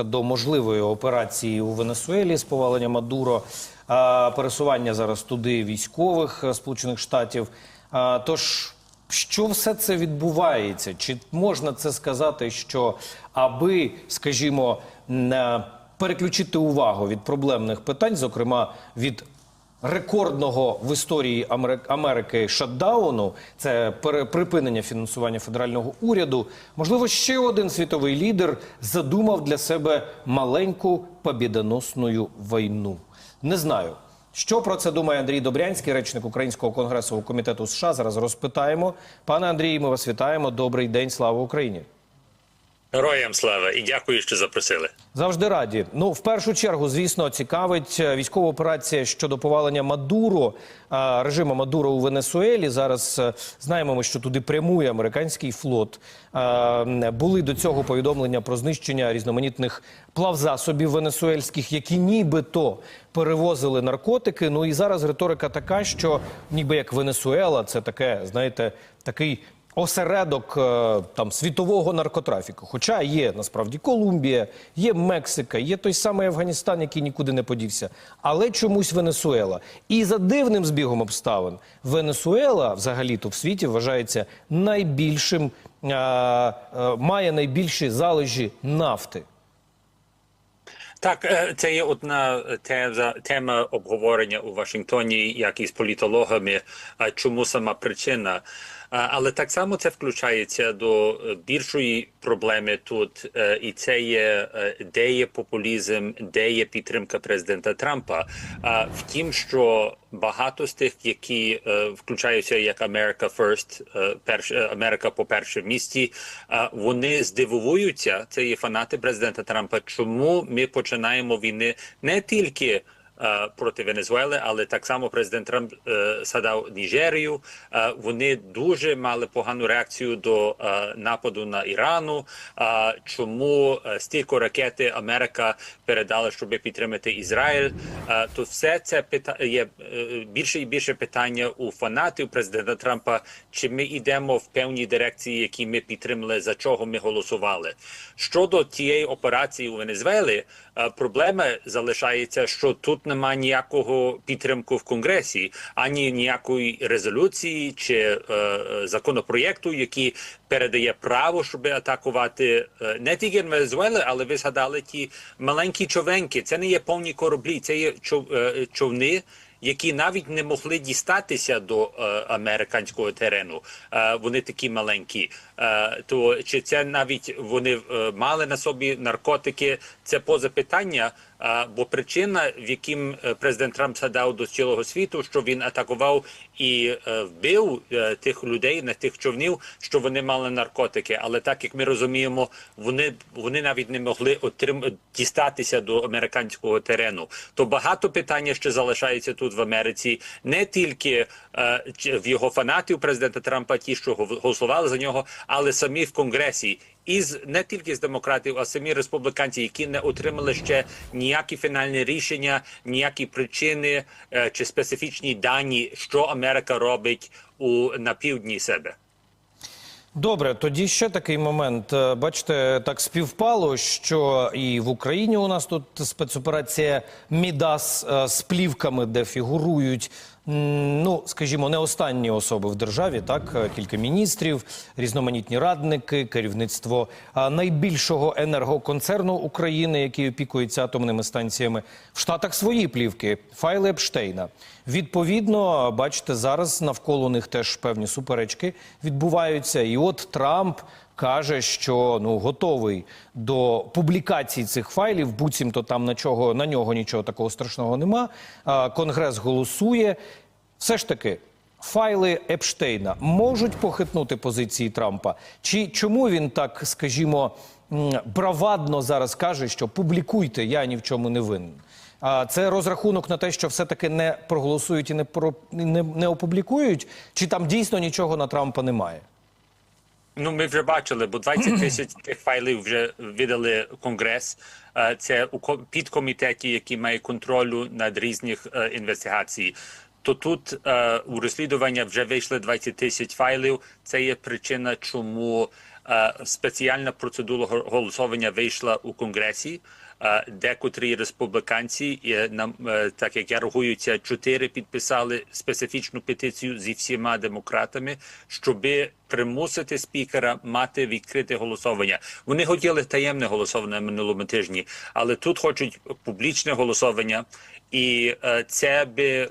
підготовка до можливої операції у Венесуелі з повалення Мадуро, пересування зараз туди військових е, Сполучених Штатів. Тож, що все це відбувається? Чи можна це сказати, що аби, скажімо, не переключити увагу від проблемних питань, зокрема від рекордного в історії Амери- Америки шатдауну, це припинення фінансування федерального уряду. Можливо, ще один світовий лідер задумав для себе маленьку побідоносну війну. Не знаю. Що про це думає Андрій Добрянський, речник Українського конгресового комітету США? Зараз розпитаємо. Пане Андрій, ми вас вітаємо. Добрий день, слава Україні. Героям слава і дякую, що запросили. Завжди раді. Ну, в першу чергу, звісно, цікавить е, військова операція щодо повалення Мадуро, е, режиму Мадуро у Венесуелі. Зараз е, знаємо, ми, що туди прямує американський флот. Були до цього повідомлення про знищення різноманітних плавзасобів венесуельських, які нібито перевозили наркотики. Ну і зараз риторика така, що ніби як Венесуела, це таке, знаєте, такий осередок е, там світового наркотрафіку. Хоча є насправді Колумбія, є Мексика, є той самий Афганістан, який нікуди не подівся, але чомусь Венесуела. І за дивним збігом обставин Венесуела взагалі-то в світі вважається найбільшим, е, е, має найбільші залежі нафти. Так, це є одна теза, тема обговорення у Вашингтоні, як із політологами, а чому сама причина. Але так само це включається до е, більшої проблеми тут, е, і це є е, де є популізм, де є підтримка президента Трампа. А Втім, що багато з тих, які включаються як America First, перш Америка по перше місці, е, вони здивуються. Це є фанати президента Трампа. Чому ми починаємо війни не тільки проти Венесуели, але так само президент Трамп е, садав Нігерію. Е, вони дуже мали погану реакцію до е, нападу на Ірану. Е, чому е, стільки ракети Америка передала, щоб підтримати Ізраїль? Е, то все це є е, більше і більше питання у фанатів президента Трампа. Чи ми йдемо в певній дирекції, які ми підтримали, за чого ми голосували? Щодо тієї операції у Венесуелі, е, проблема залишається, що тут немає ніякого підтримку в конгресі, ані ніякої резолюції чи е, е, законопроєкту, який передає право, щоб атакувати е, не тільки Венезуели, але ви згадали ті маленькі човенки. Це не є повні кораблі, це є е, човни. Які навіть не могли дістатися до е, американського терену, е, вони такі маленькі. Е, то чи це навіть вони е, мали на собі наркотики? Це поза питання. Бо причина, в яким е, президент Трамп згадав до цілого світу, що він атакував і е, вбив е, тих людей на тих човнів, що вони мали наркотики. Але так як ми розуміємо, вони вони навіть не могли отрим... дістатися до американського терену. То багато питання ще залишається тут в Америці, не тільки в його фанатів президента Трампа, ті, що голосували за нього, але самі в конгресі. Із не тільки з демократів, а самі республіканці, які не отримали ще ніякі фінальні рішення, ніякі причини е, чи специфічні дані, що Америка робить у на півдні себе. Добре, тоді ще такий момент. Е, Бачите, так співпало, що і в Україні у нас тут спецоперація Мідас е, з плівками, де фігурують. Ну, скажімо, не останні особи в державі, так е, кілька міністрів, різноманітні радники, керівництво найбільшого енергоконцерну України, який опікується атомними станціями. В Штатах свої плівки, файли Епштейна. Відповідно, бачите, зараз навколо них теж певні суперечки відбуваються. І от Трамп каже, що ну готовий до публікації цих файлів. Буцімто там на чого на нього нічого такого страшного нема. Конгрес голосує. Все ж таки. Файли Епштейна можуть похитнути позиції Трампа? Чи чому він так, скажімо, бравадно зараз каже, що публікуйте, я ні в чому не винен? А це розрахунок на те, що все-таки не проголосують і не про не, не опублікують, чи там дійсно нічого на Трампа немає? Ну, ми вже бачили, бо 20 тисяч тих файлів вже видали Конгрес. Е, Це у ко- підкомітеті, який має контролю над різних е, інвестигацій. То тут е, у розслідування вже вийшли 20 тисяч файлів. Це є причина, чому е, спеціальна процедура го- голосування вийшла у Конгресі. Е, Декотрі республіканці, е, нам, так як я рахуються, чотири підписали специфічну петицію зі всіма демократами, щоби примусити спікера мати відкрите голосування. Вони хотіли таємне голосування минулому тижні, але тут хочуть публічне голосування, і е, це би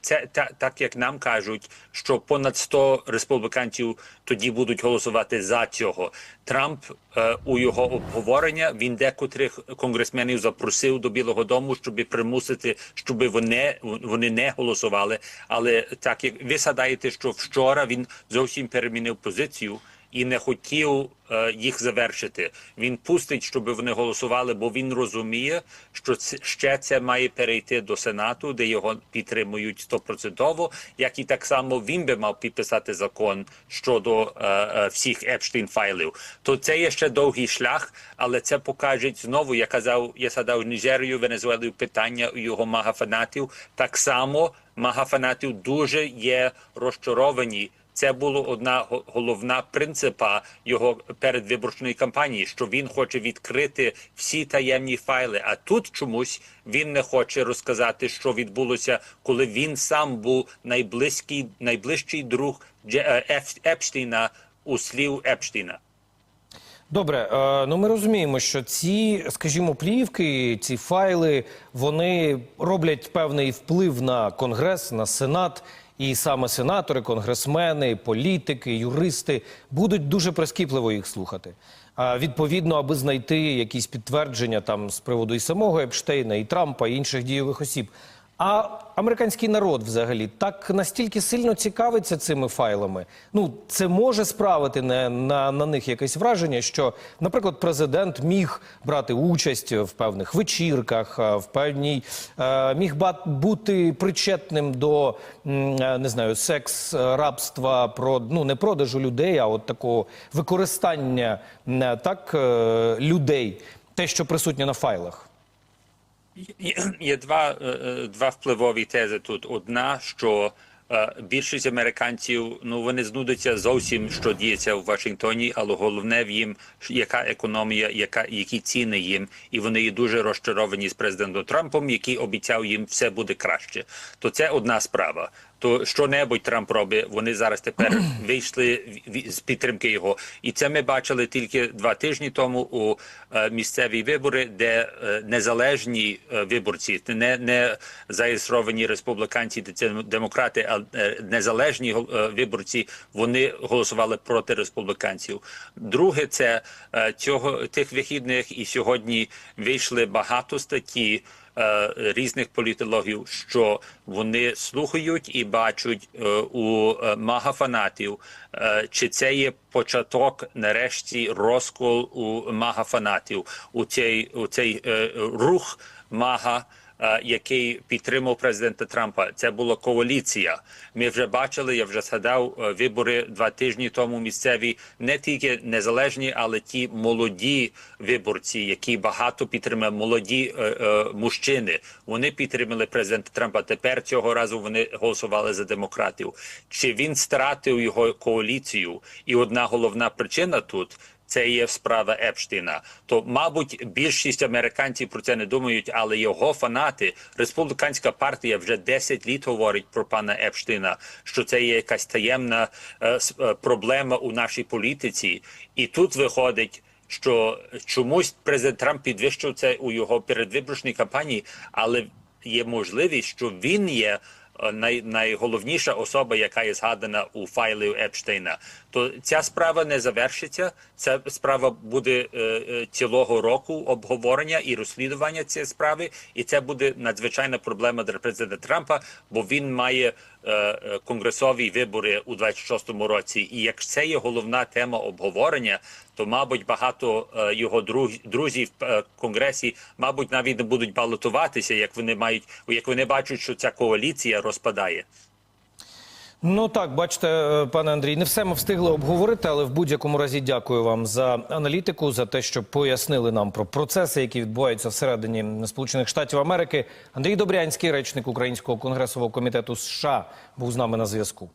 це та, так як нам кажуть, що понад 100 республіканців тоді будуть голосувати за цього. Трамп е, у його обговорення він декотрих конгресменів запросив до Білого Дому, щоб примусити, щоб вони, вони не голосували. Але так як ви згадаєте, що вчора він зовсім перемінив позицію і не хотів е, їх завершити. Він пустить, щоб вони голосували, бо він розуміє, що ще це має перейти до Сенату, де його підтримують стопроцентово, як і так само він би мав підписати закон щодо е, е, всіх Епштейн файлів. То це є ще довгий шлях, але це покаже знову. Я казав, я згадав Нігерію, Венезуелу питання у його мага-фанатів. Так само мага-фанатів дуже є розчаровані. Це було одна головна принципа його передвиборчої кампанії, що він хоче відкрити всі таємні файли. А тут чомусь він не хоче розказати, що відбулося, коли він сам був найблизький, найближчий друг е, Епштейна у слів Епштейна. Добре, е, ну ми розуміємо, що ці, скажімо, плівки, ці файли, вони роблять певний вплив на конгрес, на сенат. І саме сенатори, конгресмени, політики, юристи будуть дуже прискіпливо їх слухати. А відповідно, аби знайти якісь підтвердження там з приводу і самого Епштейна, і Трампа, і інших дієвих осіб. А американський народ взагалі так настільки сильно цікавиться цими файлами. Ну це може справити на, на, на них якесь враження, що, наприклад, президент міг брати участь в певних вечірках, е, в певній е, міг бути причетним до е, не знаю, секс рабства, про ну не продажу людей, а от такого використання так людей, те, що присутнє на файлах. Є, два, е, е, два впливові тези тут. Одна, що е, більшість американців ну вони знудяться зовсім, що діється в Вашингтоні, але головне в їм, яка економія, яка які ціни їм, і вони є дуже розчаровані з президентом Трампом, який обіцяв їм все буде краще. То це одна справа. То що-небудь Трамп робить, вони зараз тепер вийшли з підтримки його. І це ми бачили тільки два тижні тому у е, місцеві вибори, де е, незалежні е, виборці, не, не зареєстровані республіканці, це демократи, а е, незалежні е, виборці, вони голосували проти республіканців. Друге, це е, цього тих вихідних і сьогодні вийшли багато статті різних політологів, що вони слухають і бачать е, у е, мага-фанатів, е, чи це є початок нарешті розкол у мага-фанатів, у цей, у цей е, рух мага. Е, Який підтримав президента Трампа, це була коаліція. Ми вже бачили. Я вже згадав е, вибори два тижні тому. Місцеві не тільки незалежні, але ті молоді виборці, які багато підтримали, молоді е, е, мужчини. Вони підтримали президента Трампа. Тепер цього разу вони голосували за демократів. Чи він стратив його коаліцію? І одна головна причина тут. Це є справа Епштейна. То, мабуть, більшість американців про це не думають, але його фанати, республіканська партія вже 10 літ говорить про пана Епштейна, що це є якась таємна е, е, проблема у нашій політиці. І тут виходить. Що чомусь президент Трамп підвищив це у його передвиборчій кампанії, але є можливість, що він є най, найголовніша особа, яка є згадана у файлі Епштейна. То ця справа не завершиться. Ця справа буде е, е, цілого року обговорення і розслідування цієї справи, і це буде надзвичайна проблема для президента Трампа, бо він має е, е, конгресові вибори у 26-му році. І як це є головна тема обговорення, то мабуть багато е, його друзів е, в конгресі, мабуть, навіть не будуть балотуватися, як вони мають, як вони бачать, що ця коаліція розпадає. Ну так, бачите, е, пане Андрій, не все ми встигли обговорити, але в будь-якому разі дякую вам за аналітику, за те, що пояснили нам про процеси, які відбуваються всередині Сполучених Штатів Америки. Андрій Добрянський, речник Українського конгресового комітету США, був з нами на зв'язку.